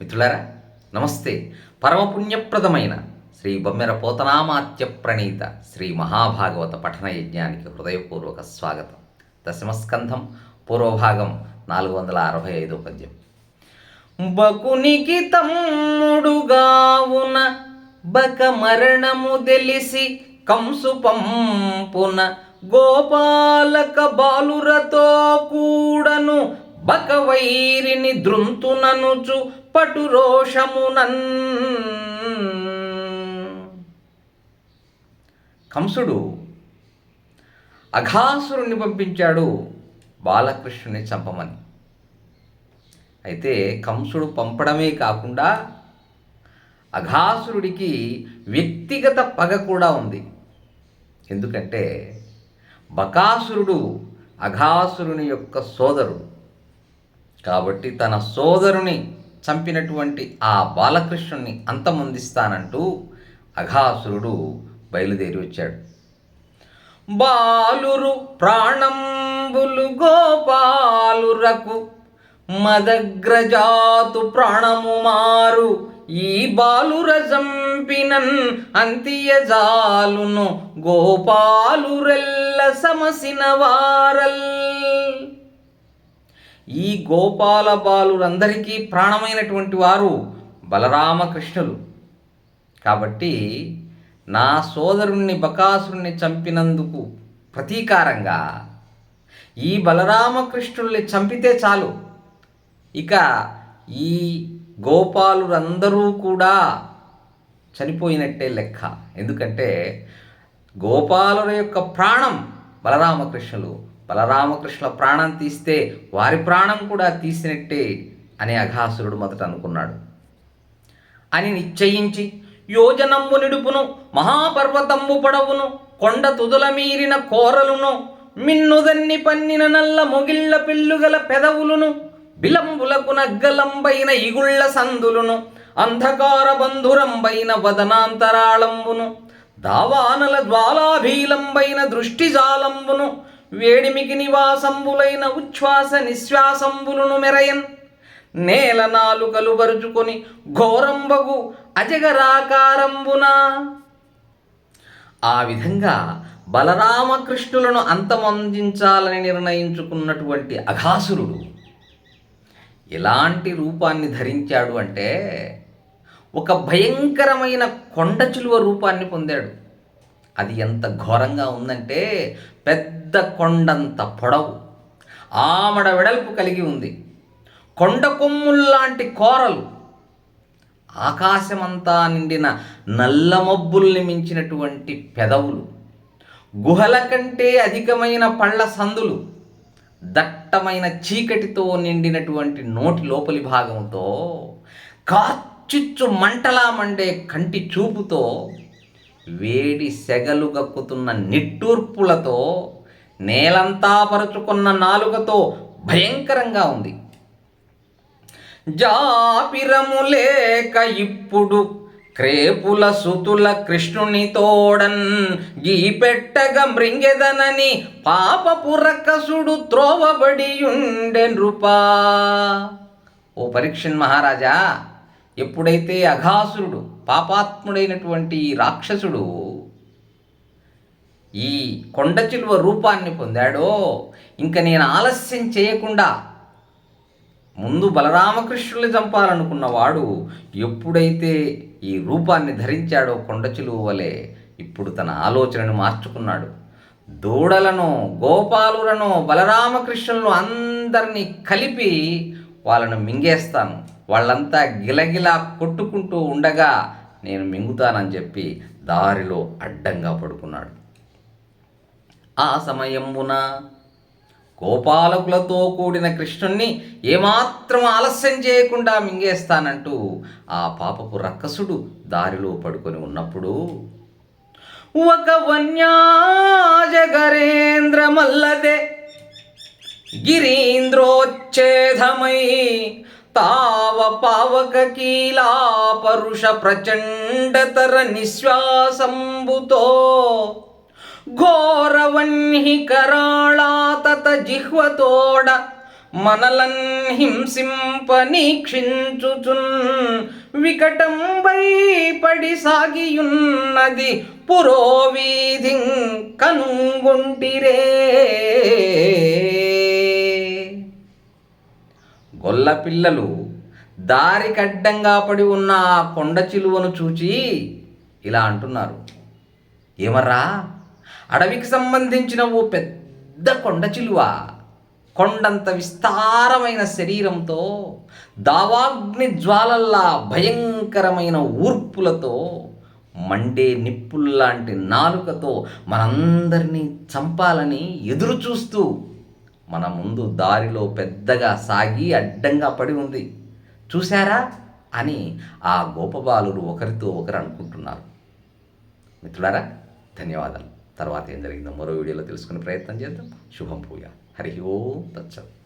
మిత్రులారా నమస్తే. పరమపుణ్యప్రదమైన శ్రీ బొమ్మెర పోతనామాత్య ప్రణీత శ్రీ మహాభాగవత పఠన యజ్ఞానికి హృదయపూర్వక స్వాగతం. దశమస్కంధం పూర్వభాగం నాలుగు వందల అరవై ఐదు పద్యం. బకునికి తమ్ముడుగావున బక మరణము తెలిసి కంసు పంపున గోపాలక బాలురతో కూడను బకవైరిని దృంతుననుచు పటు రోషమునన్. కంసుడు అఘాసురుణ్ణి పంపించాడు బాలకృష్ణుని చంపమని. అయితే కంసుడు పంపడమే కాకుండా అఘాసురుడికి వ్యక్తిగత పగ కూడా ఉంది. ఎందుకంటే బకాసురుడు అఘాసురుని యొక్క సోదరుడు. కాబట్టి తన సోదరుని చంపినటువంటి ఆ బాలకృష్ణుని అంతమొందిస్తానంటూ అఘాసురుడు బయలుదేరి వచ్చాడు. బాలురు ప్రాణంబులు గోపాలురకు మదగ్రజాతు ప్రాణము మారు. ఈ బాలుర జంపినన్ అంత్యజాలును గోపాలురెల్ల సమసిన వారల్. ఈ గోపాల బాలురందరికీ ప్రాణమైనటువంటి వారు బలరామకృష్ణులు. కాబట్టి నా సోదరుణ్ణి బకాసురుణ్ణి చంపినందుకు ప్రతీకారంగా ఈ బలరామకృష్ణుల్ని చంపితే చాలు. ఇక ఈ గోపాలురందరూ కూడా చనిపోయినట్టే లెక్క. ఎందుకంటే గోపాలుల యొక్క ప్రాణం బలరామకృష్ణులు. బలరామకృష్ణ ప్రాణం తీస్తే వారి ప్రాణం కూడా తీసినట్టే అని అఘాసురుడు మొదట అనుకున్నాడు. అని నిశ్చయించి యోజనంబు నిడుపును మహాపర్వతంబు పడవును కొండ తుదుల మీరిన కోరలును మిన్నుదన్ని పన్నిన నల్ల మొగిళ్ళ పిల్లుగల పెదవులును బిలంబులకు నగ్గలంబైన ఇగుళ్ళ సందులును అంధకార బంధురంబైన వదనాంతరాళంబును దావానల జ్వాలాభీలంబైన దృష్టిజాలంబును వేడిమికి నివాసంబులైన ఉచ్ఛ్వాస నిశ్వాసంబులను మెరయన్. నేల నాలుకలు బరుచుకొని ఘోరంబగు అజగరాకారంబున. ఆ విధంగా బలరామకృష్ణులను అంతమందించాలని నిర్ణయించుకున్నటువంటి అఘాసురుడు ఎలాంటి రూపాన్ని ధరించాడు అంటే ఒక భయంకరమైన కొండ చిలువ రూపాన్ని పొందాడు. అది ఎంత ఘోరంగా ఉందంటే పెద్ద కొండంత పొడవు ఆమడ వెడల్పు కలిగి ఉంది. కొండ కొమ్ముల్లాంటి కోరలు ఆకాశమంతా నిండిన నల్ల మబ్బుల్ని మించినటువంటి పెదవులు గుహల కంటే అధికమైన పళ్ళ సందులు దట్టమైన చీకటితో నిండినటువంటి నోటి లోపలి భాగంతో కాచుచ్చు మంటలా మండే కంటి చూపుతో వేడి సెగలు గక్కుతున్న నిట్టూర్పులతో నేలంతా పరుచుకున్న నాలుకతో భయంకరంగా ఉంది. జాపిరము లేక ఇప్పుడు క్రేపుల సుతుల కృష్ణుని తోడన్ గీపెట్టగ మృంగెదనని పాపపు రక్కసుడు త్రోవబడి ఉండే నృపా ఓ పరీక్షన్ మహారాజా ఎప్పుడైతే అఘాసురుడు పాపాత్ముడైనటువంటి ఈ రాక్షసుడు ఈ కొండ చిలువ రూపాన్ని పొందాడో ఇంక నేను ఆలస్యం చేయకుండా ముందు బలరామకృష్ణుల్ని చంపాలనుకున్నవాడు ఎప్పుడైతే ఈ రూపాన్ని ధరించాడో కొండ చిలువ వలె ఇప్పుడు తన ఆలోచనను మార్చుకున్నాడు. దూడలను గోపాలులను బలరామకృష్ణులను అందరినీ కలిపి వాళ్ళను మింగేస్తాను. వాళ్ళంతా గిలగిలా కొట్టుకుంటూ ఉండగా నేను మింగుతానని చెప్పి దారిలో అడ్డంగా పడుకున్నాడు. ఆ సమయమున గోపాలకులతో కూడిన కృష్ణుణ్ణి ఏమాత్రం ఆలస్యం చేయకుండా మింగేస్తానంటూ ఆ పాపపు రక్కసుడు దారిలో పడుకొని ఉన్నప్పుడు ఒక వన్యాజగరేంద్ర మల్లదే గిరీంద్రోచ్ఛేదమై తావ పావక కీలా పరుష ప్రచండతర నిశ్వాసంబుతో. ఘోరవన్హి కరాళాతత జిహ్వతోడ మనలన్ హింసింపనీక్షించుచున్ వికటంబై పడి సాగియున్నది పురోవీధి కనుగుంటిరే. గొల్ల పిల్లలు దారికడ్డంగా పడి ఉన్న ఆ కొండ చిలువను చూచి ఇలా అంటున్నారు. ఏమర్రా? అడవికి సంబంధించిన ఓ పెద్ద కొండ చిలువ కొండంత విస్తారమైన శరీరంతో దావాగ్ని జ్వాలల్లా భయంకరమైన ఊర్పులతో మండే నిప్పుల్లాంటి నాలుకతో మనందరినీ చంపాలని ఎదురు చూస్తూ మన ముందు దారిలో పెద్దగా సాగి అడ్డంగా పడి ఉంది. చూశారా? అని ఆ గోపబాలుడు ఒకరితో ఒకరు అనుకుంటున్నారు. మిత్రులారా ధన్యవాదాలు. తర్వాత ఏం జరిగిందో మరో వీడియోలో తెలుసుకునే ప్రయత్నం చేద్దాం. శుభం పూజ. హరి ఓం తచ్చదు